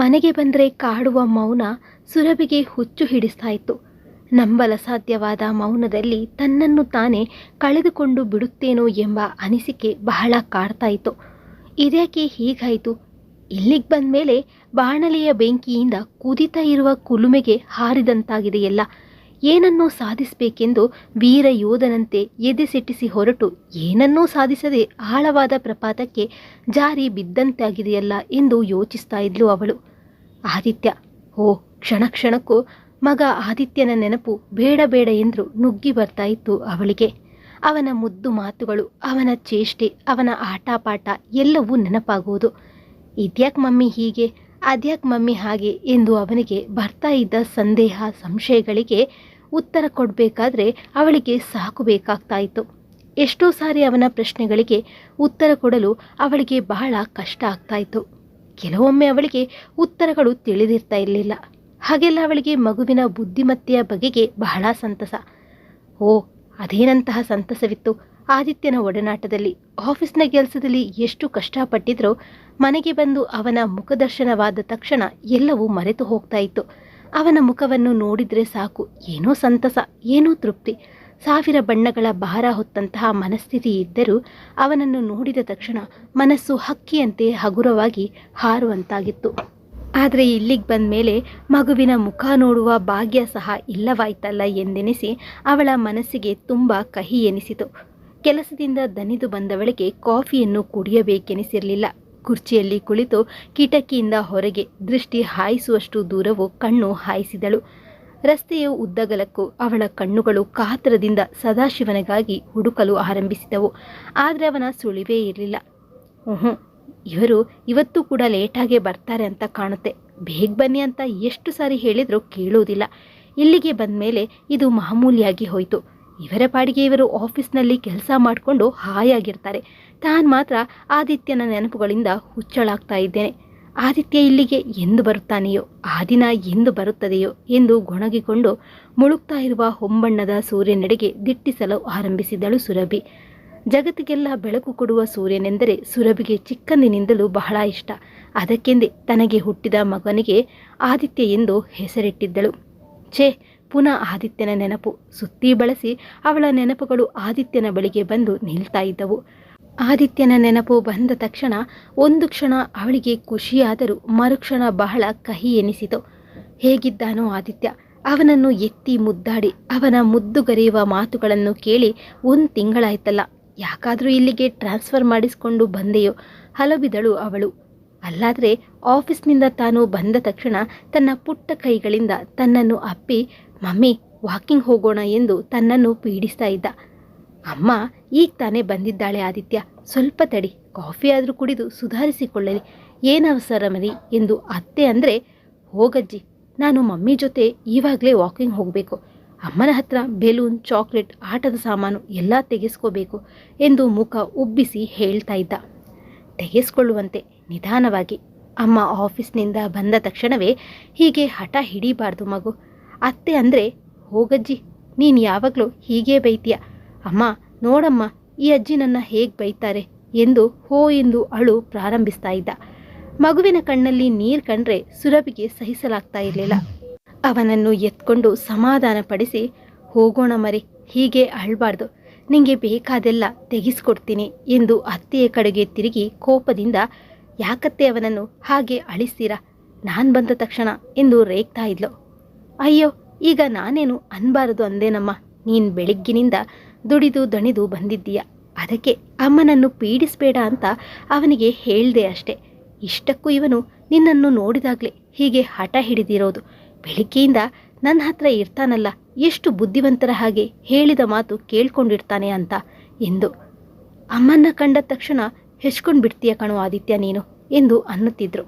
ಮನೆಗೆ ಬಂದರೆ ಕಾಡುವ ಮೌನ ಸುರಭಿಗೆ ಹುಚ್ಚು ಹಿಡಿಸ್ತಾ ಇತ್ತು ನಂಬಲ ಸಾಧ್ಯವಾದ ಮೌನದಲ್ಲಿ ತನ್ನನ್ನು ತಾನೇ ಕಳೆದುಕೊಂಡು ಬಿಡುತ್ತೇನೋ ಎಂಬ ಅನಿಸಿಕೆ ಬಹಳ ಕಾಡ್ತಾ ಇತ್ತು ಇದ್ಯಾಕೆ ಹೀಗಾಯಿತು? ಇಲ್ಲಿಗೆ ಬಂದ ಮೇಲೆ ಬಾಣಲೆಯ ಬೆಂಕಿಯಿಂದ ಕುದಿತಾ ಇರುವ ಕುಲುಮೆಗೆ ಹಾರಿದಂತಾಗಿದೆಯಲ್ಲ. ಏನನ್ನೋ ಸಾಧಿಸಬೇಕೆಂದು ವೀರ ಯೋಧನಂತೆ ಎದೆಸೆಟ್ಟಿಸಿ ಹೊರಟು ಏನನ್ನೂ ಸಾಧಿಸದೆ ಆಳವಾದ ಪ್ರಪಾತಕ್ಕೆ ಜಾರಿ ಬಿದ್ದಂತಾಗಿದೆಯಲ್ಲ ಎಂದು ಯೋಚಿಸ್ತಾ ಇದ್ಲು ಅವಳು. ಆದಿತ್ಯ, ಓ, ಕ್ಷಣ ಕ್ಷಣಕ್ಕೂ ಮಗ ಆದಿತ್ಯನ ನೆನಪು ಬೇಡ ಬೇಡ ಎಂದು ನುಗ್ಗಿ ಬರ್ತಾ ಇತ್ತು ಅವಳಿಗೆ. ಅವನ ಮುದ್ದು ಮಾತುಗಳು, ಅವನ ಚೇಷ್ಟೆ, ಅವನ ಆಟಪಾಠ ಎಲ್ಲವೂ ನೆನಪಾಗುವುದು ಇದ್ಯಾಕೆ ಮಮ್ಮಿ ಹೀಗೆ ಅದ್ಯಾಕ್ ಮಮ್ಮಿ ಹಾಗೆ ಎಂದು ಅವನಿಗೆ ಬರ್ತಾ ಇದ್ದ ಸಂದೇಹ, ಸಂಶಯಗಳಿಗೆ ಉತ್ತರ ಕೊಡಬೇಕಾದ್ರೆ ಅವಳಿಗೆ ಸಾಕು ಬೇಕಾಗ್ತಾ ಇತ್ತು. ಎಷ್ಟೋ ಸಾರಿ ಅವನ ಪ್ರಶ್ನೆಗಳಿಗೆ ಉತ್ತರ ಕೊಡಲು ಅವಳಿಗೆ ಬಹಳ ಕಷ್ಟ ಆಗ್ತಾ ಇತ್ತು. ಕೆಲವೊಮ್ಮೆ ಅವಳಿಗೆ ಉತ್ತರಗಳು ತಿಳಿದಿರ್ತಾ ಇರಲಿಲ್ಲ. ಹಾಗೆಲ್ಲ ಅವಳಿಗೆ ಮಗುವಿನ ಬುದ್ಧಿಮತ್ತೆಯ ಬಗೆಗೆ ಬಹಳ ಸಂತಸ. ಓ, ಅದೇನಂತಹ ಸಂತಸವಿತ್ತು. ಆದಿತ್ಯನ ಒಡನಾಟದಲ್ಲಿ, ಆಫೀಸ್ನ ಕೆಲಸದಲ್ಲಿ ಎಷ್ಟು ಕಷ್ಟಪಟ್ಟಿದ್ರೋ ಮನೆಗೆ ಬಂದು ಅವನ ಮುಖದರ್ಶನವಾದ ತಕ್ಷಣ ಎಲ್ಲವೂ ಮರೆತು ಹೋಗ್ತಾ ಇತ್ತು. ಅವನ ಮುಖವನ್ನು ನೋಡಿದರೆ ಸಾಕು, ಏನೋ ಸಂತಸ, ಏನೋ ತೃಪ್ತಿ. ಸಾವಿರ ಬಣ್ಣಗಳ ಭಾರ ಹೊತ್ತಂತಹ ಮನಸ್ಥಿತಿ ಇದ್ದರೂ ಅವನನ್ನು ನೋಡಿದ ತಕ್ಷಣ ಮನಸ್ಸು ಹಕ್ಕಿಯಂತೆ ಹಗುರವಾಗಿ ಹಾರುವಂತಾಗಿತ್ತು. ಆದರೆ ಇಲ್ಲಿಗೆ ಬಂದ ಮೇಲೆ ಮಗುವಿನ ಮುಖ ನೋಡುವ ಭಾಗ್ಯ ಸಹ ಇಲ್ಲವಾಯ್ತಲ್ಲ ಎಂದೆನಿಸಿ ಅವಳ ಮನಸ್ಸಿಗೆ ತುಂಬ ಕಹಿ ಎನಿಸಿತು. ಕೆಲಸದಿಂದ ದನಿದು ಬಂದವಳಿಗೆ ಕಾಫಿಯನ್ನು ಕುಡಿಯಬೇಕೆನಿಸಿರಲಿಲ್ಲ. ಕುರ್ಚಿಯಲ್ಲಿ ಕುಳಿತು ಕಿಟಕಿಯಿಂದ ಹೊರಗೆ ದೃಷ್ಟಿ ಹಾಯಿಸುವಷ್ಟು ದೂರವು ಕಣ್ಣು ಹಾಯಿಸಿದಳು. ರಸ್ತೆಯ ಉದ್ದಗಲಕ್ಕೂ ಅವಳ ಕಣ್ಣುಗಳು ಕಾತರದಿಂದ ಸದಾಶಿವನಿಗಾಗಿ ಹುಡುಕಲು ಆರಂಭಿಸಿದವು. ಆದರೆ ಅವನ ಸುಳಿವೇ ಇರಲಿಲ್ಲ. ಹ್ಞೂ ಇವರು ಇವತ್ತು ಕೂಡ ಲೇಟಾಗೆ ಬರ್ತಾರೆ ಅಂತ ಕಾಣುತ್ತೆ. ಬೇಗ ಬನ್ನಿ ಅಂತ ಎಷ್ಟು ಸಾರಿ ಹೇಳಿದರೂ ಕೇಳುವುದಿಲ್ಲ ಇಲ್ಲಿಗೆ ಬಂದ ಮೇಲೆ ಇದು ಮಾಮೂಲಿಯಾಗಿ ಹೋಯಿತು. ಇವರ ಪಾಡಿಗೆ ಇವರು ಆಫೀಸ್ನಲ್ಲಿ ಕೆಲಸ ಮಾಡಿಕೊಂಡು ಹಾಯಾಗಿರ್ತಾರೆ. ತಾನು ಮಾತ್ರ ಆದಿತ್ಯನ ನೆನಪುಗಳಿಂದ ಹುಚ್ಚಳಾಗ್ತಾ ಇದ್ದೇನೆ. ಆದಿತ್ಯ ಇಲ್ಲಿಗೆ ಎಂದು ಬರುತ್ತಾನೆಯೋ, ಆ ದಿನ ಎಂದು ಬರುತ್ತದೆಯೋ ಎಂದು ಗೊಣಗಿಕೊಂಡು ಮುಳುಗ್ತಾ ಇರುವ ಹೊಂಬಣ್ಣದ ಸೂರ್ಯನೆಡೆಗೆ ದಿಟ್ಟಿಸಲು ಆರಂಭಿಸಿದಳು ಸುರಭಿ. ಜಗತ್ತಿಗೆಲ್ಲ ಬೆಳಕು ಕೊಡುವ ಸೂರ್ಯನೆಂದರೆ ಸುರಭಿಗೆ ಚಿಕ್ಕಂದಿನಿಂದಲೂ ಬಹಳ ಇಷ್ಟ. ಅದಕ್ಕೆಂದೇ ತನಗೆ ಹುಟ್ಟಿದ ಮಗನಿಗೆ ಆದಿತ್ಯ ಎಂದು ಹೆಸರಿಟ್ಟಿದ್ದಳು. ಛೇ ಪುನಃ ಆದಿತ್ಯನ ನೆನಪು ಸುತ್ತಿ ಬಳಸಿ ಅವಳ ನೆನಪುಗಳು ಆದಿತ್ಯನ ಬಳಿಗೆ ಬಂದು ನಿಲ್ತಾ ಇದ್ದವು. ಆದಿತ್ಯನ ನೆನಪು ಬಂದ ತಕ್ಷಣ ಒಂದು ಕ್ಷಣ ಅವಳಿಗೆ ಖುಷಿಯಾದರೂ ಮರುಕ್ಷಣ ಬಹಳ ಕಹಿ ಎನಿಸಿತು. ಹೇಗಿದ್ದಾನೋ ಆದಿತ್ಯ, ಅವನನ್ನು ಎತ್ತಿ ಮುದ್ದಾಡಿ, ಅವನ ಮುದ್ದುಗರೆಯುವ ಮಾತುಗಳನ್ನು ಕೇಳಿ ಒಂದು ತಿಂಗಳಾಯ್ತಲ್ಲ, ಯಾಕಾದರೂ ಇಲ್ಲಿಗೆ ಟ್ರಾನ್ಸ್ಫರ್ ಮಾಡಿಸಿಕೊಂಡು ಬಂದೆಯೋ ಹಲಬಿದಳು ಅವಳು. ಅಲ್ಲಾದರೆ ಆಫೀಸ್ನಿಂದ ತಾನು ಬಂದ ತಕ್ಷಣ ತನ್ನ ಪುಟ್ಟ ಕೈಗಳಿಂದ ತನ್ನನ್ನು ಅಪ್ಪಿ ಮಮ್ಮಿ ವಾಕಿಂಗ್ ಹೋಗೋಣ ಎಂದು ತನ್ನನ್ನು ಪೀಡಿಸ್ತಾ ಇದ್ದ. ಅಮ್ಮ, ಈಗ ತಾನೇ ಬಂದಿದ್ದಾಳೆ ಆದಿತ್ಯ. ಸ್ವಲ್ಪ ತಡಿ ಕಾಫಿ ಆದರೂ ಕುಡಿದು ಸುಧಾರಿಸಿಕೊಳ್ಳಲಿ. ಏನವಸರ ಮರಿ ಎಂದು ಅತ್ತೆ ಅಂದರೆ, ಹೋಗಜ್ಜಿ, ನಾನು ಮಮ್ಮಿ ಜೊತೆ ಈವಾಗಲೇ ವಾಕಿಂಗ್ ಹೋಗಬೇಕು. ಅಮ್ಮನ ಹತ್ರ ಬೆಲೂನ್ ಚಾಕ್ಲೇಟ್ ಆಟದ ಸಾಮಾನು ಎಲ್ಲ ತೆಗೆಸ್ಕೋಬೇಕು ಎಂದು ಮುಖ ಉಬ್ಬಿಸಿ ಹೇಳ್ತಾ ಇದ್ದ. ತೆಗೆಸ್ಕೊಳ್ಳುವಂತೆ ನಿಧಾನವಾಗಿ. ಅಮ್ಮ ಆಫೀಸ್ನಿಂದ ಬಂದ ತಕ್ಷಣವೇ ಹೀಗೆ ಹಠ ಹಿಡಿಬಾರ್ದು ಮಗು. ಅತ್ತೆ ಅಂದರೆ, ಹೋಗಜ್ಜಿ, ನೀನು ಯಾವಾಗಲೂ ಹೀಗೇ ಬೈತೀಯ. ಅಮ್ಮ, ನೋಡಮ್ಮ, ಈ ಅಜ್ಜಿ ನನ್ನ ಹೇಗೆ ಬೈತಾರೆ ಎಂದು ಹೋ ಎಂದು ಅಳು ಪ್ರಾರಂಭಿಸ್ತಾ ಇದ್ದ. ಮಗುವಿನ ಕಣ್ಣಲ್ಲಿ ನೀರು ಕಂಡ್ರೆ ಸುರಭಿಗೆ ಸಹಿಸಲಾಗ್ತಾ ಇರಲಿಲ್ಲ. ಅವನನ್ನು ಎತ್ಕೊಂಡು ಸಮಾಧಾನಪಡಿಸಿ ಹೋಗೋಣ ಮರಿ, ಹೀಗೆ ಅಳಬಾರ್ದು, ನಿಂಗೆ ಬೇಕಾದೆಲ್ಲ ತೆಗೆಸ್ಕೊಡ್ತೀನಿ ಎಂದು ಅತ್ತೆಯ ಕಡೆಗೆ ತಿರುಗಿ ಕೋಪದಿಂದ, ಯಾಕತ್ತೆ ಅವನನ್ನು ಹಾಗೆ ಅಳಿಸ್ತೀರಾ, ನಾನು ಬಂದ ತಕ್ಷಣ ಎಂದು ರೇಗ್ತಾ ಇದ್ಲು. ಅಯ್ಯೋ, ಈಗ ನಾನೇನು ಅನ್ಬಾರದು ಅಂದೇನಮ್ಮ? ನೀನು ಬೆಳಿಗ್ಗಿನಿಂದ ದುಡಿದು ದಣಿದು ಬಂದಿದ್ದೀಯ. ಅದಕ್ಕೆ ಅಮ್ಮನನ್ನು ಪೀಡಿಸಬೇಡ ಅಂತ ಅವನಿಗೆ ಹೇಳ್ದೆ ಅಷ್ಟೆ. ಇಷ್ಟಕ್ಕೂ ಇವನು ನಿನ್ನನ್ನು ನೋಡಿದಾಗಲೇ ಹೀಗೆ ಹಠ ಹಿಡಿದಿರೋದು. ಬೆಳಿಗ್ಗೆಯಿಂದ ನನ್ನ ಹತ್ರ ಇರ್ತಾನಲ್ಲ, ಎಷ್ಟು ಬುದ್ಧಿವಂತರ ಹಾಗೆ ಹೇಳಿದ ಮಾತು ಕೇಳ್ಕೊಂಡಿರ್ತಾನೆ ಅಂತ ಎಂದು ಅಮ್ಮನ್ನ ಕಂಡ ತಕ್ಷಣ ಹೆಚ್ಕೊಂಡು ಬಿಡ್ತೀಯ ಕಣೋ ಆದಿತ್ಯ ನೀನು ಎಂದು ಅನ್ನುತ್ತಿದ್ರು.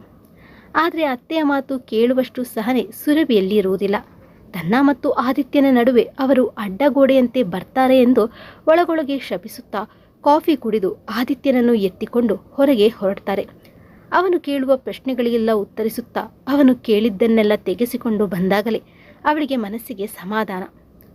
ಆದರೆ ಅತ್ತೆಯ ಮಾತು ಕೇಳುವಷ್ಟು ಸಹನೆ ಸುರಭಿಯಲ್ಲಿ ಇರುವುದಿಲ್ಲ. ತನ್ನ ಮತ್ತು ಆದಿತ್ಯನ ನಡುವೆ ಅವರು ಅಡ್ಡಗೋಡೆಯಂತೆ ಬರ್ತಾರೆ ಎಂದು ಒಳಗೊಳಗೆ ಶಪಿಸುತ್ತಾ ಕಾಫಿ ಕುಡಿದು ಆದಿತ್ಯನನ್ನು ಎತ್ತಿಕೊಂಡು ಹೊರಗೆ ಹೊರಡ್ತಾರೆ. ಅವನು ಕೇಳುವ ಪ್ರಶ್ನೆಗಳಿಗೆಲ್ಲ ಉತ್ತರಿಸುತ್ತಾ ಅವನು ಕೇಳಿದ್ದನ್ನೆಲ್ಲ ತೆಗೆಸಿಕೊಂಡು ಬಂದಾಗಲೇ ಅವಳಿಗೆ ಮನಸ್ಸಿಗೆ ಸಮಾಧಾನ.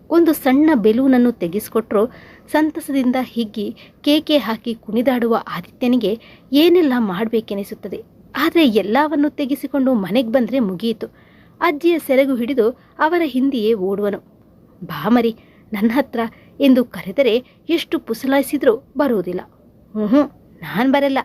ಒಂದು ಸಣ್ಣ ಬೆಲೂನನ್ನು ತೆಗೆಸಿಕೊಟ್ಟರು ಸಂತಸದಿಂದ ಹಿಗ್ಗಿ ಕೇಕೆ ಹಾಕಿ ಕುಣಿದಾಡುವ ಆದಿತ್ಯನಿಗೆ ಏನೆಲ್ಲ ಮಾಡಬೇಕೆನಿಸುತ್ತದೆ? ಆದರೆ ಎಲ್ಲವನ್ನು ತೆಗೆಸಿಕೊಂಡು ಮನೆಗೆ ಬಂದರೆ ಮುಗಿಯಿತು ಅಜ್ಜಿಯ ಸೆರಗು ಹಿಡಿದು ಅವರ ಹಿಂದೆಯೇ ಓಡುವನು. ಬಾಮರಿ ನನ್ನ ಹತ್ರ ಎಂದು ಕರೆದರೆ ಎಷ್ಟು ಪುಸಲಾಯಿಸಿದರೂ ಬರುವುದಿಲ್ಲ. ಹ್ಞೂ ನಾನು ಬರಲ್ಲ.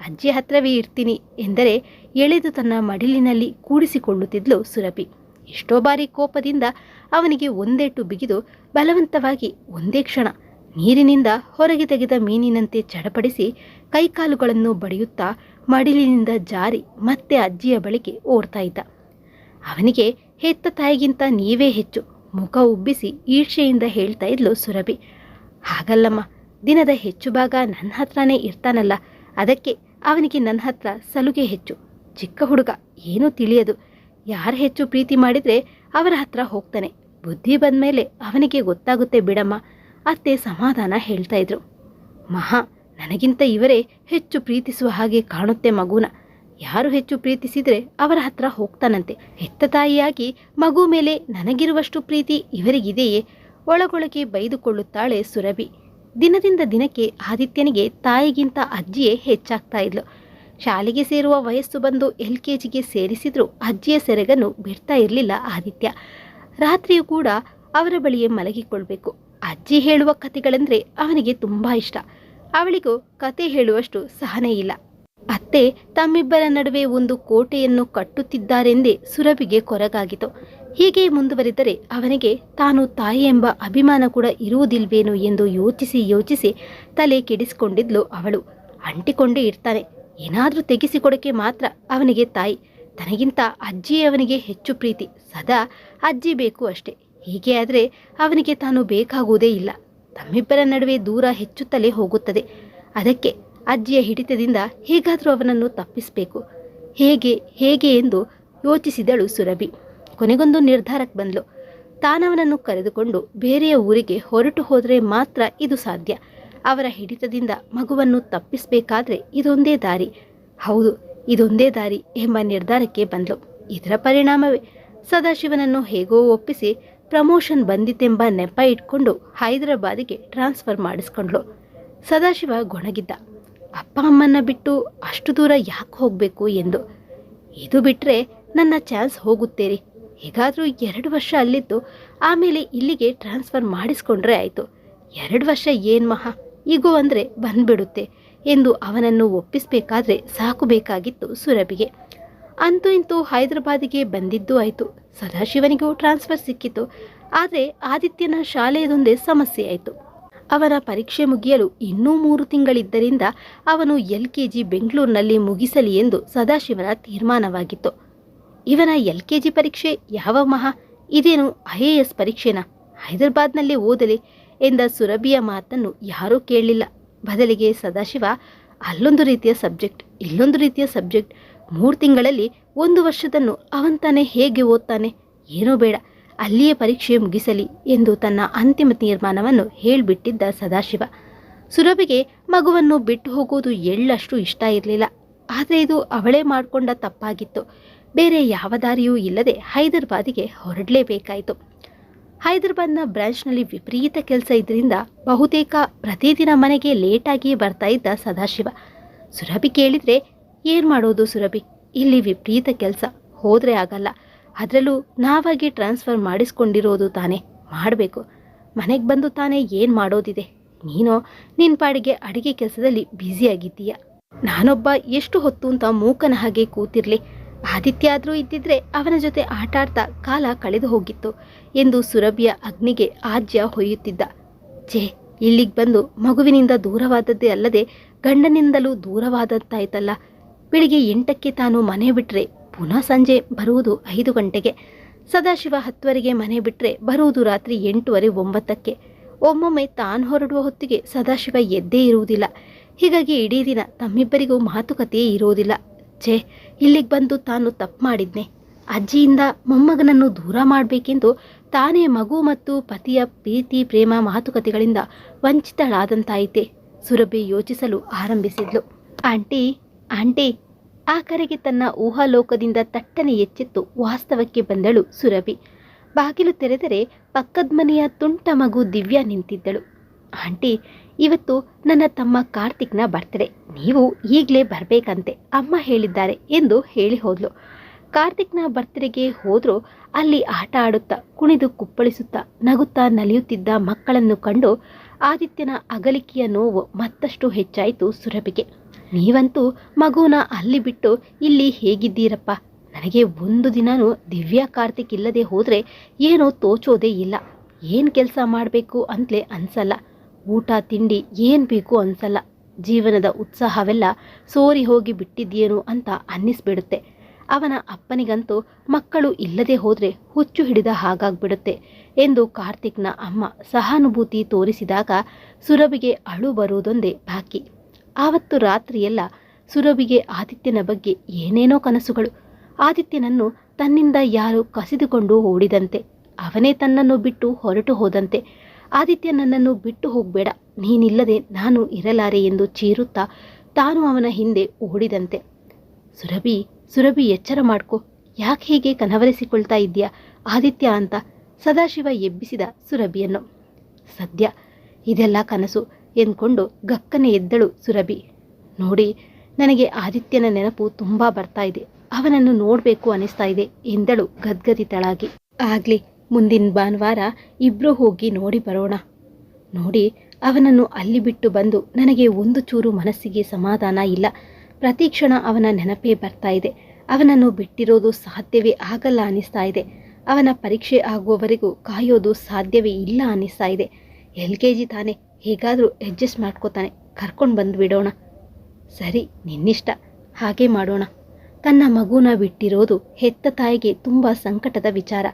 ಅಜ್ಜಿ ಹತ್ರವೇ ಇರ್ತೀನಿ ಎಂದರೆ ಎಳೆದು ತನ್ನ ಮಡಿಲಿನಲ್ಲಿ ಕೂಡಿಸಿಕೊಳ್ಳುತ್ತಿದ್ಲು ಸುರಭಿ. ಎಷ್ಟೋ ಬಾರಿ ಕೋಪದಿಂದ ಅವನಿಗೆ ಒಂದೇಟು ಬಿಗಿದು ಬಲವಂತವಾಗಿ, ಒಂದೇ ಕ್ಷಣ, ನೀರಿನಿಂದ ಹೊರಗೆ ತೆಗೆದ ಮೀನಿನಂತೆ ಚಡಪಡಿಸಿ ಕೈಕಾಲುಗಳನ್ನು ಬಡಿಯುತ್ತಾ ಮಡಿಲಿನಿಂದ ಜಾರಿ ಮತ್ತೆ ಅಜ್ಜಿಯ ಬಳಿಗೆ ಓಡ್ತಾ ಇದ್ದ. ಅವನಿಗೆ, ಹೆತ್ತ ತಾಯಿಗಿಂತ ನೀವೇ ಹೆಚ್ಚು, ಮುಖ ಉಬ್ಬಿಸಿ ಈರ್ಷೆಯಿಂದ ಹೇಳ್ತಾ ಇದ್ಲು ಸುರಭಿ. ಹಾಗಲ್ಲಮ್ಮ, ದಿನದ ಹೆಚ್ಚು ಭಾಗ ನನ್ನ ಹತ್ರನೇ ಇರ್ತಾನಲ್ಲ, ಅದಕ್ಕೆ ಅವನಿಗೆ ನನ್ನ ಹತ್ರ ಸಲುಗೆ ಹೆಚ್ಚು. ಚಿಕ್ಕ ಹುಡುಗ, ಏನೂ ತಿಳಿಯದು. ಯಾರು ಹೆಚ್ಚು ಪ್ರೀತಿ ಮಾಡಿದರೆ ಅವರ ಹತ್ರ ಹೋಗ್ತಾನೆ. ಬುದ್ಧಿ ಬಂದ ಮೇಲೆ ಅವನಿಗೆ ಗೊತ್ತಾಗುತ್ತೆ ಬಿಡಮ್ಮ, ಅತ್ತೆ ಸಮಾಧಾನ ಹೇಳ್ತಾ ಇದ್ರು. ಮಹಾ ನನಗಿಂತ ಇವರೇ ಹೆಚ್ಚು ಪ್ರೀತಿಸುವ ಹಾಗೆ ಕಾಣುತ್ತೆ ಮಗುನ. ಯಾರು ಹೆಚ್ಚು ಪ್ರೀತಿಸಿದರೆ ಅವರ ಹತ್ರ ಹೋಗ್ತಾನಂತೆ. ಹೆತ್ತ ತಾಯಿಯಾಗಿ ಮಗು ಮೇಲೆ ನನಗಿರುವಷ್ಟು ಪ್ರೀತಿ ಇವರಿಗಿದೆಯೇ? ಒಳಗೊಳಗೆ ಬೈದುಕೊಳ್ಳುತ್ತಾಳೆ ಸುರಭಿ. ದಿನದಿಂದ ದಿನಕ್ಕೆ ಆದಿತ್ಯನಿಗೆ ತಾಯಿಗಿಂತ ಅಜ್ಜಿಯೇ ಹೆಚ್ಚಾಗ್ತಾ ಇದ್ಲು. ಶಾಲೆಗೆ ಸೇರುವ ವಯಸ್ಸು ಬಂದು ಎಲ್ ಕೆ ಜಿಗೆ ಸೇರಿಸಿದ್ರೂ ಅಜ್ಜಿಯ ಸೆರಗನ್ನು ಬಿಡ್ತಾ ಇರಲಿಲ್ಲ ಆದಿತ್ಯ. ರಾತ್ರಿಯೂ ಕೂಡ ಅವರ ಬಳಿಯೇ ಮಲಗಿಕೊಳ್ಬೇಕು. ಅಜ್ಜಿ ಹೇಳುವ ಕಥೆಗಳೆಂದರೆ ಅವನಿಗೆ ತುಂಬ ಇಷ್ಟ. ಅವಳಿಗೂ ಕತೆ ಹೇಳುವಷ್ಟು ಸಹನೆ ಇಲ್ಲ. ಅತ್ತೆ ತಮ್ಮಿಬ್ಬರ ನಡುವೆ ಒಂದು ಕೋಟೆಯನ್ನು ಕಟ್ಟುತ್ತಿದ್ದಾರೆಂದೇ ಸುರಭಿಗೆ ಕೊರಗಾಗಿತು ಹೀಗೆ ಮುಂದುವರಿದರೆ ಅವನಿಗೆ ತಾನು ತಾಯಿ ಎಂಬ ಅಭಿಮಾನ ಕೂಡ ಇರುವುದಿಲ್ವೇನೋ ಎಂದು ಯೋಚಿಸಿ ಯೋಚಿಸಿ ತಲೆ ಕೆಡಿಸಿಕೊಂಡಿದ್ಲು ಅವಳು. ಅಂಟಿಕೊಂಡೇ ಇರ್ತಾನೆ. ಏನಾದರೂ ತೆಗೆಸಿಕೊಡಕ್ಕೆ ಮಾತ್ರ ಅವನಿಗೆ ತಾಯಿ. ತನಗಿಂತ ಅಜ್ಜಿ ಅವನಿಗೆ ಹೆಚ್ಚು ಪ್ರೀತಿ. ಸದಾ ಅಜ್ಜಿ ಬೇಕು ಅಷ್ಟೇ. ಹೀಗೆ ಆದರೆ ಅವನಿಗೆ ತಾನು ಬೇಕಾಗುವುದೇ ಇಲ್ಲ. ತಮ್ಮಿಬ್ಬರ ನಡುವೆ ದೂರ ಹೆಚ್ಚುತ್ತಲೇ ಹೋಗುತ್ತದೆ. ಅದಕ್ಕೆ ಅಜ್ಜಿಯ ಹಿಡಿತದಿಂದ ಹೇಗಾದರೂ ಅವನನ್ನು ತಪ್ಪಿಸಬೇಕು. ಹೇಗೆ ಹೇಗೆ ಎಂದು ಯೋಚಿಸಿದಳು ಸುರಭಿ. ಕೊನೆಗೊಂದು ನಿರ್ಧಾರಕ್ಕೆ ಬಂದಳು ತಾನವನನ್ನು ಕರೆದುಕೊಂಡು ಬೇರೆಯ ಊರಿಗೆ ಹೊರಟು ಹೋದರೆ ಮಾತ್ರ ಇದು ಸಾಧ್ಯ. ಅವರ ಹಿಡಿತದಿಂದ ಮಗುವನ್ನು ತಪ್ಪಿಸಬೇಕಾದ್ರೆ ಇದೊಂದೇ ದಾರಿ. ಹೌದು, ಇದೊಂದೇ ದಾರಿ ಎಂಬ ನಿರ್ಧಾರಕ್ಕೆ ಬಂದಳು ಇದರ ಪರಿಣಾಮವೇ ಸದಾಶಿವನನ್ನು ಹೇಗೋ ಒಪ್ಪಿಸಿ ಪ್ರಮೋಷನ್ ಬಂದಿತೆಂಬ ನೆಪ ಇಟ್ಕೊಂಡು ಹೈದರಾಬಾದಿಗೆ ಟ್ರಾನ್ಸ್ಫರ್ ಮಾಡಿಸ್ಕೊಂಡ್ಲು ಸದಾಶಿವ ಗೊಣಗಿದ್ದ. ಅಪ್ಪ ಅಮ್ಮನ್ನ ಬಿಟ್ಟು ಅಷ್ಟು ದೂರ ಯಾಕೆ ಹೋಗಬೇಕು ಎಂದು. ಇದು ಬಿಟ್ಟರೆ ನನ್ನ ಚಾನ್ಸ್ ಹೋಗುತ್ತೇರಿ. ಹೇಗಾದರೂ ಎರಡು ವರ್ಷ ಅಲ್ಲಿದ್ದು ಆಮೇಲೆ ಇಲ್ಲಿಗೆ ಟ್ರಾನ್ಸ್ಫರ್ ಮಾಡಿಸ್ಕೊಂಡ್ರೆ ಆಯಿತು. ಎರಡು ವರ್ಷ ಏನು ಮಹಾ? ಈಗೋ ಅಂದರೆ ಬಂದ್ಬಿಡುತ್ತೆ ಎಂದು ಅವನನ್ನು ಒಪ್ಪಿಸಬೇಕಾದ್ರೆ ಸಾಕು ಬೇಕಾಗಿತ್ತು ಸುರಭಿಗೆ. ಅಂತೂ ಇಂತೂ ಹೈದರಾಬಾದಿಗೆ ಬಂದಿದ್ದೂ ಆಯಿತು. ಸದಾಶಿವನಿಗೂ ಟ್ರಾನ್ಸ್ಫರ್ ಸಿಕ್ಕಿತು. ಆದರೆ ಆದಿತ್ಯನ ಶಾಲೆಯದೊಂದೇ ಸಮಸ್ಯೆ ಆಯಿತು. ಅವನ ಪರೀಕ್ಷೆ ಮುಗಿಯಲು ಇನ್ನೂ ಮೂರು ತಿಂಗಳಿದ್ದರಿಂದ ಅವನು ಎಲ್ ಕೆ ಜಿ ಬೆಂಗಳೂರಿನಲ್ಲಿ ಮುಗಿಸಲಿ ಎಂದು ಸದಾಶಿವನ ತೀರ್ಮಾನವಾಗಿತ್ತು. ಇವನ ಎಲ್ ಕೆ ಜಿ ಪರೀಕ್ಷೆ ಯಾವ ಮಹಾ? ಇದೇನು ಐ ಎ ಎಸ್ ಪರೀಕ್ಷೆನಾ? ಹೈದರಾಬಾದ್ನಲ್ಲೇ ಓದಲಿ ಎಂದ ಸುರಭಿಯ ಮಾತನ್ನು ಯಾರೂ ಕೇಳಲಿಲ್ಲ. ಬದಲಿಗೆ ಸದಾಶಿವ ಅಲ್ಲೊಂದು ರೀತಿಯ ಸಬ್ಜೆಕ್ಟ್, ಇಲ್ಲೊಂದು ರೀತಿಯ ಸಬ್ಜೆಕ್ಟ್ ಮೂರು ತಿಂಗಳಲ್ಲಿ ಒಂದು ವರ್ಷದನ್ನು ಅವನ್ ಹೇಗೆ ಓದ್ತಾನೆ ಏನೋ ಬೇಡ, ಅಲ್ಲಿಯೇ ಪರೀಕ್ಷೆ ಮುಗಿಸಲಿ ಎಂದು ತನ್ನ ಅಂತಿಮ ತೀರ್ಮಾನವನ್ನು ಹೇಳಿಬಿಟ್ಟಿದ್ದ ಸದಾಶಿವ. ಸುರಭಿಗೆ ಮಗುವನ್ನು ಬಿಟ್ಟು ಹೋಗುವುದು ಎಳ್ಳಷ್ಟು ಇಷ್ಟ ಇರಲಿಲ್ಲ, ಆದರೆ ಇದು ಅವಳೇ ಮಾಡಿಕೊಂಡ ತಪ್ಪಾಗಿತ್ತು. ಬೇರೆ ಯಾವ ದಾರಿಯೂ ಇಲ್ಲದೆ ಹೈದರಾಬಾದಿಗೆ ಹೊರಡಲೇಬೇಕಾಯಿತು. ಹೈದರಾಬಾದ್ನ ಬ್ರಾಂಚ್ನಲ್ಲಿ ವಿಪರೀತ ಕೆಲಸ ಇದರಿಂದ ಬಹುತೇಕ ಪ್ರತಿದಿನ ಮನೆಗೆ ಲೇಟಾಗಿಯೇ ಬರ್ತಾ ಇದ್ದ ಸದಾಶಿವ. ಸುರಭಿ ಕೇಳಿದರೆ ಏನು ಮಾಡೋದು ಸುರಭಿ? ಇಲ್ಲಿ ವಿಪರೀತ ಕೆಲಸ. ಹೋದರೆ ಆಗಲ್ಲ. ಅದರಲ್ಲೂ ನಾವಾಗಿ ಟ್ರಾನ್ಸ್ಫರ್ ಮಾಡಿಸ್ಕೊಂಡಿರೋದು ತಾನೇ. ಮಾಡಬೇಕು. ಮನೆಗೆ ಬಂದು ತಾನೇ ಏನು ಮಾಡೋದಿದೆ? ನೀನು ನಿನ್ನ ಪಾಡಿಗೆ ಅಡುಗೆ ಕೆಲಸದಲ್ಲಿ ಬ್ಯುಸಿಯಾಗಿದ್ದೀಯ ನಾನೊಬ್ಬ ಎಷ್ಟು ಹೊತ್ತು ಅಂತ ಮೂಕನ ಹಾಗೆ ಕೂತಿರ್ಲಿ. ಆದಿತ್ಯ ಆದರೂ ಇದ್ದಿದ್ರೆ ಅವನ ಜೊತೆ ಆಟ ಆಡ್ತಾ ಕಾಲ ಕಳೆದು ಹೋಗಿತ್ತು ಎಂದು ಸುರಭಿಯ ಅಗ್ನಿಗೆ ಆಜ್ಯ ಹೊಯ್ಯುತ್ತಿದ್ದ. ಛೇ, ಇಲ್ಲಿಗೆ ಬಂದು ಮಗುವಿನಿಂದ ದೂರವಾದದ್ದೇ ಅಲ್ಲದೆ ಗಂಡನಿಂದಲೂ ದೂರವಾದಂತಾಯ್ತಲ್ಲ. ಬೆಳಿಗ್ಗೆ ಎಂಟಕ್ಕೆ ತಾನು ಮನೆ ಬಿಟ್ಟರೆ ಪುನಃ ಸಂಜೆ ಬರುವುದು ಐದು ಗಂಟೆಗೆ. ಸದಾಶಿವ ಹತ್ತುವರೆಗೆ ಮನೆ ಬಿಟ್ಟರೆ ಬರುವುದು ರಾತ್ರಿ ಎಂಟುವರೆ ಒಂಬತ್ತಕ್ಕೆ. ಒಮ್ಮೊಮ್ಮೆ ತಾನು ಹೊರಡುವ ಹೊತ್ತಿಗೆ ಸದಾಶಿವ ಎದ್ದೇ ಇರುವುದಿಲ್ಲ. ಹೀಗಾಗಿ ಇಡೀ ದಿನ ತಮ್ಮಿಬ್ಬರಿಗೂ ಮಾತುಕತೆಯೇ ಇರುವುದಿಲ್ಲ. ಛೇ, ಇಲ್ಲಿಗೆ ಬಂದು ತಾನು ತಪ್ಪು ಮಾಡಿದ್ನೆ. ಅಜ್ಜಿಯಿಂದ ಮೊಮ್ಮಗನನ್ನು ದೂರ ಮಾಡಬೇಕೆಂದು ತಾನೇ ಮಗು ಮತ್ತು ಪತಿಯ ಪ್ರೀತಿ, ಪ್ರೇಮ, ಮಾತುಕತೆಗಳಿಂದ ವಂಚಿತಳಾದಂತಾಯಿತೆ. ಸುರಭಿ ಯೋಚಿಸಲು ಆರಂಭಿಸಿದ್ಲು. ಆಂಟಿ ಆಂಟಿ ಆ ಕರೆಗೆ ತನ್ನ ಊಹಾಲೋಕದಿಂದ ತಟ್ಟನೆ ಎಚ್ಚೆತ್ತು. ವಾಸ್ತವಕ್ಕೆ ಬಂದಳು ಸುರಭಿ. ಬಾಗಿಲು ತೆರೆದರೆ ಪಕ್ಕದ ಮನೆಯ ತುಂಟ ಮಗು ದಿವ್ಯ ನಿಂತಿದ್ದಳು. ಆಂಟಿ, ಇವತ್ತು ನನ್ನ ತಮ್ಮ ಕಾರ್ತಿಕ್ನ ಬರ್ತ್ಡೇ. ನೀವು ಈಗಲೇ ಬರಬೇಕಂತೆ. ಅಮ್ಮ ಹೇಳಿದ್ದಾರೆ ಎಂದು ಹೇಳಿ ಹೋದ್ಲು. ಕಾರ್ತಿಕ್ನ ಬರ್ತ್ಡೇಗೆ ಹೋದರೂ ಅಲ್ಲಿ ಆಟ ಆಡುತ್ತಾ, ಕುಣಿದು ಕುಪ್ಪಳಿಸುತ್ತಾ, ನಗುತ್ತಾ ನಲಿಯುತ್ತಿದ್ದ ಮಕ್ಕಳನ್ನು ಕಂಡು ಆದಿತ್ಯನ ಅಗಲಿಕೆಯ ನೋವು ಮತ್ತಷ್ಟು ಹೆಚ್ಚಾಯಿತು ಸುರಭಿಗೆ. ನೀವಂತೂ ಮಗುನ ಅಲ್ಲಿ ಬಿಟ್ಟು ಇಲ್ಲಿ ಹೇಗಿದ್ದೀರಪ್ಪ? ನನಗೆ ಒಂದು ದಿನವೂ ದಿವ್ಯಾ ಕಾರ್ತಿಕ್ ಇಲ್ಲದೆ ಹೋದರೆ ಏನೋ ತೋಚೋದೇ ಇಲ್ಲ. ಏನು ಕೆಲಸ ಮಾಡಬೇಕು ಅಂತಲೇ ಅನ್ಸಲ್ಲ. ಊಟ, ತಿಂಡಿ ಏನು ಬೇಕು ಅನ್ಸಲ್ಲ. ಜೀವನದ ಉತ್ಸಾಹವೆಲ್ಲ ಸೋರಿ ಹೋಗಿ ಬಿಟ್ಟಿದ್ದೇನು ಅಂತ ಅನ್ನಿಸ್ಬಿಡುತ್ತೆ. ಅವನ ಅಪ್ಪನಿಗಂತೂ ಮಕ್ಕಳು ಇಲ್ಲದೆ ಹೋದರೆ ಹುಚ್ಚು ಹಿಡಿದ ಹಾಗಾಗ್ಬಿಡುತ್ತೆ ಎಂದು ಕಾರ್ತಿಕ್ನ ಅಮ್ಮ ಸಹಾನುಭೂತಿ ತೋರಿಸಿದಾಗ ಸುರಭಿಗೆ ಅಳು ಬರುವುದೊಂದೇ ಬಾಕಿ. ಆವತ್ತು ರಾತ್ರಿಯೆಲ್ಲ ಸುರಭಿಗೆ ಆದಿತ್ಯನ ಬಗ್ಗೆ ಏನೇನೋ ಕನಸುಗಳು. ಆದಿತ್ಯನನ್ನು ತನ್ನಿಂದ ಯಾರು ಕಸಿದುಕೊಂಡು ಓಡಿದಂತೆ. ಅವನೇ ತನ್ನನ್ನು ಬಿಟ್ಟು ಹೊರಟು ಹೋದಂತೆ. ಆದಿತ್ಯ ನನ್ನನ್ನು ಬಿಟ್ಟು ಹೋಗಬೇಡ. ನೀನಿಲ್ಲದೆ ನಾನು ಇರಲಾರೆ ಎಂದು ಚೀರುತ್ತಾ ತಾನು ಅವನ ಹಿಂದೆ ಓಡಿದಂತೆ. ಸುರಭಿ ಸುರಭಿ ಎಚ್ಚರ ಮಾಡ್ಕೊ. ಯಾಕೆ ಹೀಗೆ ಕನವರಿಸಿಕೊಳ್ತಾ ಇದ್ದೀಯಾ ಆದಿತ್ಯ ಅಂತ ಸದಾಶಿವ ಎಬ್ಬಿಸಿದ ಸುರಭಿಯನ್ನು. ಸದ್ಯ ಇದೆಲ್ಲ ಕನಸು. ಎಂದ್ಕೊಂಡು ಗಕ್ಕನೆ ಎದ್ದಳು ಸುರಭಿ. ನೋಡಿ, ನನಗೆ ಆದಿತ್ಯನ ನೆನಪು ತುಂಬ ಬರ್ತಾ ಇದೆ. ಅವನನ್ನು ನೋಡಬೇಕು ಅನಿಸ್ತಾ ಇದೆ ಎಂದಳು ಗದ್ಗದಿತಳಾಗಿ. ಆಗ್ಲಿ, ಮುಂದಿನ ಭಾನುವಾರ ಇಬ್ರು ಹೋಗಿ ನೋಡಿ ಬರೋಣ. ನೋಡಿ, ಅವನನ್ನು ಅಲ್ಲಿ ಬಿಟ್ಟು ಬಂದು ನನಗೆ ಒಂದು ಚೂರು ಮನಸ್ಸಿಗೆ ಸಮಾಧಾನ ಇಲ್ಲ. ಪ್ರತಿ ಕ್ಷಣ ಅವನ ನೆನಪೇ ಬರ್ತಾ ಇದೆ. ಅವನನ್ನು ಬಿಟ್ಟಿರೋದು ಸಾಧ್ಯವೇ ಆಗಲ್ಲ ಅನಿಸ್ತಾ ಇದೆ. ಅವನ ಪರೀಕ್ಷೆ ಆಗುವವರೆಗೂ ಕಾಯೋದು ಸಾಧ್ಯವೇ ಇಲ್ಲ ಅನಿಸ್ತಾ ಇದೆ. ಎಲ್ ಕೆ ಜಿ ತಾನೆ. ಹೇಗಾದರೂ ಅಡ್ಜಸ್ಟ್ ಮಾಡ್ಕೋತಾನೆ. ಕರ್ಕೊಂಡು ಬಂದು ಬಿಡೋಣ. ಸರಿ, ನಿನ್ನಿಷ್ಟ. ಹಾಗೆ ಮಾಡೋಣ. ತನ್ನ ಮಗುನ ಬಿಟ್ಟಿರೋದು ಹೆತ್ತ ತಾಯಿಗೆ ತುಂಬ ಸಂಕಟದ ವಿಚಾರ.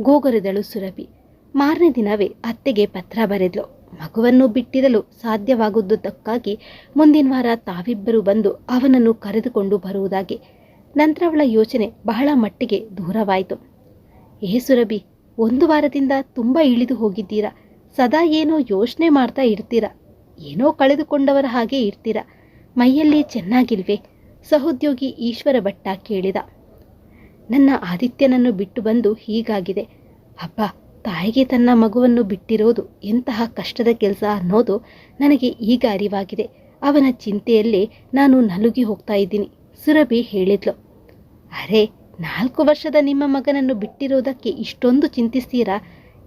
ಗೋಗರೆದಳು ಸುರಭಿ. ಮಾರನೇ ದಿನವೇ ಅತ್ತೆಗೆ ಪತ್ರ ಬರೆದ್ಲು. ಮಗುವನ್ನು ಬಿಟ್ಟಿರಲು ಸಾಧ್ಯವಾಗುವುದಕ್ಕಾಗಿ ಮುಂದಿನ ವಾರ ತಾವಿಬ್ಬರು ಬಂದು ಅವನನ್ನು ಕರೆದುಕೊಂಡು ಬರುವುದಾಗಿ. ನಂತರ ಅವಳ ಯೋಚನೆ ಬಹಳ ಮಟ್ಟಿಗೆ ದೂರವಾಯಿತು. ಏ ಸುರಭಿ, ಒಂದು ವಾರದಿಂದ ತುಂಬ ಇಳಿದು ಹೋಗಿದ್ದೀರಾ? ಸದಾ ಏನೋ ಯೋಚನೆ ಮಾಡ್ತಾ ಇರ್ತೀರ. ಏನೋ ಕಳೆದುಕೊಂಡವರ ಹಾಗೆ ಇರ್ತೀರ. ಮೈಯಲ್ಲಿ ಚೆನ್ನಾಗಿಲ್ವೇ? ಸಹೋದ್ಯೋಗಿ ಈಶ್ವರ ಭಟ್ಟ ಕೇಳಿದ. ನನ್ನ ಆದಿತ್ಯನನ್ನು ಬಿಟ್ಟು ಬಂದು ಹೀಗಾಗಿದೆ. ಅಬ್ಬ, ತಾಯಿಗೆ ತನ್ನ ಮಗುವನ್ನು ಬಿಟ್ಟಿರೋದು ಎಂತಹ ಕಷ್ಟದ ಕೆಲಸ ಅನ್ನೋದು ನನಗೆ ಈಗ ಅರಿವಾಗಿದೆ. ಅವನ ಚಿಂತೆಯಲ್ಲೇ ನಾನು ನಲುಗಿ ಹೋಗ್ತಾ ಇದ್ದೀನಿ, ಸುರಭಿ ಹೇಳಿದ್ಲು. ಅರೆ, ನಾಲ್ಕು ವರ್ಷದ ನಿಮ್ಮ ಮಗನನ್ನು ಬಿಟ್ಟಿರೋದಕ್ಕೆ ಇಷ್ಟೊಂದು ಚಿಂತಿಸ್ತೀರಾ?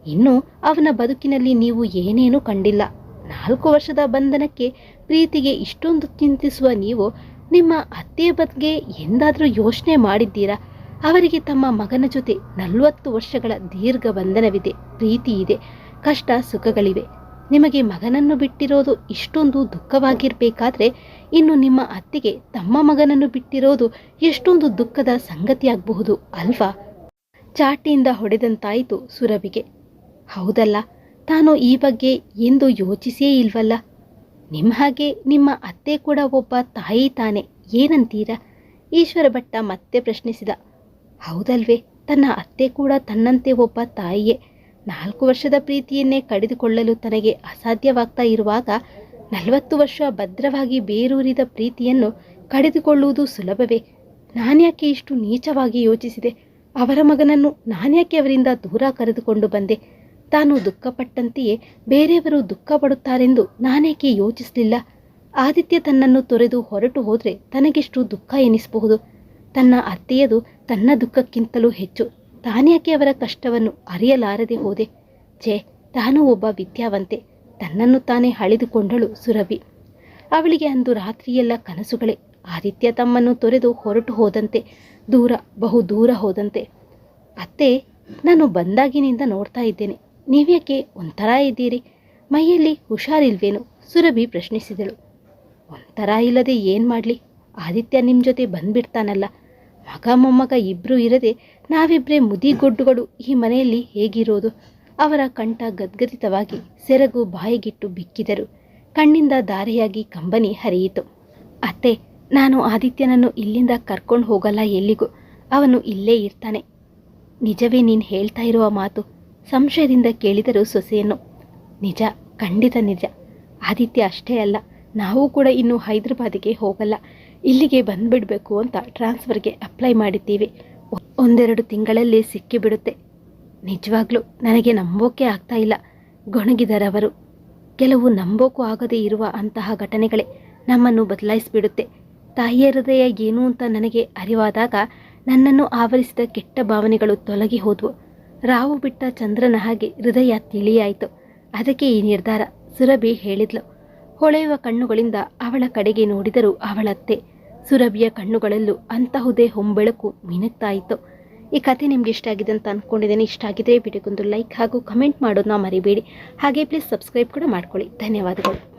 ಇನ್ನು ಅವನ ಬದುಕಿನಲ್ಲಿ ನೀವು ಏನೇನೂ ಕಂಡಿಲ್ಲ. ನಾಲ್ಕು ವರ್ಷದ ಬಂಧನಕ್ಕೆ ಪ್ರೀತಿಗೆ ಇಷ್ಟೊಂದು ಚಿಂತಿಸುವ ನೀವು ನಿಮ್ಮ ಅತ್ತೆ ಬಗ್ಗೆ ಎಂದಾದರೂ ಯೋಚನೆ ಮಾಡಿದ್ದೀರಾ? ಅವರಿಗೆ ತಮ್ಮ ಮಗನ ಜೊತೆ ನಲವತ್ತು ವರ್ಷಗಳ ದೀರ್ಘ ಬಂಧನವಿದೆ ಪ್ರೀತಿ ಇದೆ ಕಷ್ಟ ಸುಖಗಳಿವೆ. ನಿಮಗೆ ಮಗನನ್ನು ಬಿಟ್ಟಿರೋದು ಇಷ್ಟೊಂದು ದುಃಖವಾಗಿರಬೇಕಾದ್ರೆ ಇನ್ನು ನಿಮ್ಮ ಅತ್ತೆಗೆ ತಮ್ಮ ಮಗನನ್ನು ಬಿಟ್ಟಿರೋದು ಎಷ್ಟೊಂದು ದುಃಖದ ಸಂಗತಿಯಾಗಬಹುದು ಅಲ್ವಾ? ಚಾಟಿಯಿಂದ ಹೊಡೆದಂತಾಯಿತು ಸುರಭಿಗೆ. ಹೌದಲ್ಲ? ತಾನು ಈ ಬಗ್ಗೆ ಎಂದು ಯೋಚಿಸೇ ಇಲ್ವಲ್ಲ? ನಿಮ್ಮ ಹಾಗೆ ನಿಮ್ಮ ಅತ್ತೆ ಕೂಡ ಒಬ್ಬ ತಾಯಿ ತಾನೆ, ಏನಂತೀರಾ? ಈಶ್ವರ ಭಟ್ಟ ಮತ್ತೆ ಪ್ರಶ್ನಿಸಿದ. ಹೌದಲ್ವೇ, ತನ್ನ ಅತ್ತೆ ಕೂಡ ತನ್ನಂತೆ ಒಬ್ಬ ತಾಯಿಯೇ. ನಾಲ್ಕು ವರ್ಷದ ಪ್ರೀತಿಯನ್ನೇ ಕಡಿದುಕೊಳ್ಳಲು ತನಗೆ ಅಸಾಧ್ಯವಾಗ್ತಾ ಇರುವಾಗ ನಲವತ್ತು ವರ್ಷ ಭದ್ರವಾಗಿ ಬೇರೂರಿದ ಪ್ರೀತಿಯನ್ನು ಕಡಿದುಕೊಳ್ಳುವುದು ಸುಲಭವೇ? ನಾನ್ಯಾಕೆ ಇಷ್ಟು ನೀಚವಾಗಿ ಯೋಚಿಸಿದೆ? ಅವರ ಮಗನನ್ನು ನಾನ್ಯಾಕೆ ಅವರಿಂದ ದೂರ ಕರೆದುಕೊಂಡು ಬಂದೆ? ತಾನು ದುಃಖಪಟ್ಟಂತೆಯೇ ಬೇರೆಯವರು ದುಃಖ ಪಡುತ್ತಾರೆಂದು ನಾನೇಕೆ ಯೋಚಿಸಲಿಲ್ಲ? ಆದಿತ್ಯ ತನ್ನನ್ನು ತೊರೆದು ಹೊರಟು ಹೋದರೆ ತನಗೆಷ್ಟು ದುಃಖ ಎನಿಸಬಹುದು. ತನ್ನ ಅತ್ತೆಯದು ತನ್ನ ದುಃಖಕ್ಕಿಂತಲೂ ಹೆಚ್ಚು. ತಾನ್ಯಾಕೆ ಅವರ ಕಷ್ಟವನ್ನು ಅರಿಯಲಾರದೆ ಹೋದೆ? ಛೇ, ತಾನು ಒಬ್ಬ ವಿದ್ಯಾವಂತೆ. ತನ್ನನ್ನು ತಾನೇ ಹಳಿದುಕೊಂಡಳು ಸುರಭಿ. ಅವಳಿಗೆ ಅಂದು ರಾತ್ರಿಯೆಲ್ಲ ಕನಸುಗಳೇ. ಆದಿತ್ಯ ತಮ್ಮನ್ನು ತೊರೆದು ಹೊರಟು ಹೋದಂತೆ, ದೂರ, ಬಹು ದೂರ ಹೋದಂತೆ. ಅತ್ತೆ, ನಾನು ಬಂದಾಗಿನಿಂದ ನೋಡ್ತಾ ಇದ್ದೇನೆ. ನೀವ್ಯಾಕೆ ಒಂಥರ ಇದ್ದೀರಿ? ಮೈಯಲ್ಲಿ ಹುಷಾರಿಲ್ವೇನು ಸುರಭಿ ಪ್ರಶ್ನಿಸಿದಳು. ಒಂಥರ ಇಲ್ಲದೆ ಏನು ಮಾಡಲಿ? ಆದಿತ್ಯ ನಿಮ್ಮ ಜೊತೆ ಬಂದ್ಬಿಡ್ತಾನಲ್ಲ. ಮಗ ಮೊಮ್ಮಗ ಇಬ್ಬರೂ ಇರದೆ ನಾವಿಬ್ಬರೇ ಮುದಿಗೊಡ್ಡುಗಳು ಈ ಮನೆಯಲ್ಲಿ ಹೇಗಿರೋದು? ಅವರ ಕಂಠ ಗದ್ಗದಿತವಾಗಿ ಸೆರಗು ಬಾಯಿಗಿಟ್ಟು ಬಿಕ್ಕಿದರು. ಕಣ್ಣಿಂದ ದಾರಿಯಾಗಿ ಕಂಬನಿ ಹರಿಯಿತು. ಅತ್ತೆ, ನಾನು ಆದಿತ್ಯನನ್ನು ಇಲ್ಲಿಂದ ಕರ್ಕೊಂಡು ಹೋಗಲ್ಲ ಎಲ್ಲಿಗೂ. ಅವನು ಇಲ್ಲೇ ಇರ್ತಾನೆ. ನಿಜವೇ ನೀನು ಹೇಳ್ತಾ ಇರುವ ಮಾತು ಸಂಶಯದಿಂದ ಕೇಳಿದರು ಸೊಸೆಯನ್ನು, ನಿಜ, ಖಂಡಿತ ನಿಜ. ಆದಿತ್ಯ ಅಷ್ಟೇ ಅಲ್ಲ, ನಾವು ಕೂಡ ಇನ್ನು ಹೈದರಾಬಾದಿಗೆ ಹೋಗಲ್ಲ. ಇಲ್ಲಿಗೆ ಬಂದುಬಿಡಬೇಕು ಅಂತ ಟ್ರಾನ್ಸ್ಫರ್ಗೆ ಅಪ್ಲೈ ಮಾಡಿದ್ದೀವಿ. ಒಂದೆರಡು ತಿಂಗಳಲ್ಲಿ ಸಿಕ್ಕಿಬಿಡುತ್ತೆ. ನಿಜವಾಗ್ಲೂ ನನಗೆ ನಂಬೋಕೆ ಆಗ್ತಾ ಇಲ್ಲ. ಗೊಣಗಿದರವರು. ಕೆಲವು ನಂಬೋಕು ಆಗದೇ ಇರುವ ಅಂತಹ ಘಟನೆಗಳೇ ನಮ್ಮನ್ನು ಬದಲಾಯಿಸಿಬಿಡುತ್ತೆ. ತಾಯಿಯ ಹೃದಯ ಏನು ಅಂತ ನನಗೆ ಅರಿವಾದಾಗ ನನ್ನನ್ನು ಆವರಿಸಿದ ಕೆಟ್ಟ ಭಾವನೆಗಳು ತೊಲಗಿ ಹೋದವು. ರಾವು ಬಿಟ್ಟ ಚಂದ್ರನ ಹಾಗೆ ಹೃದಯ ತಿಳಿಯಾಯಿತು. ಅದಕ್ಕೆ ಈ ನಿರ್ಧಾರ, ಸುರಭಿ ಹೇಳಿದ್ಲು. ಹೊಳೆಯುವ ಕಣ್ಣುಗಳಿಂದ ಅವಳ ಕಡೆಗೆ ನೋಡಿದರು ಅವಳತ್ತೆ. ಸುರಭಿಯ ಕಣ್ಣುಗಳಲ್ಲೂ ಅಂತಹುದೇ ಹೊಂಬೆಳಕು ಮಿನುಗ್ತಾ ಇತ್ತು ಈ ಕಥೆ ನಿಮ್ಗೆ ಇಷ್ಟ ಆಗಿದೆ ಅಂತ ಅಂದ್ಕೊಂಡಿದ್ದೇನೆ ಇಷ್ಟ ಆಗಿದ್ರೆ ವಿಡಿಯೋಗೊಂದು ಲೈಕ್ ಹಾಗೂ ಕಮೆಂಟ್ ಮಾಡೋದನ್ನ ಮರಿಬೇಡಿ. ಹಾಗೆ ಪ್ಲೀಸ್ ಸಬ್ಸ್ಕ್ರೈಬ್ ಕೂಡ ಮಾಡ್ಕೊಳ್ಳಿ. ಧನ್ಯವಾದಗಳು.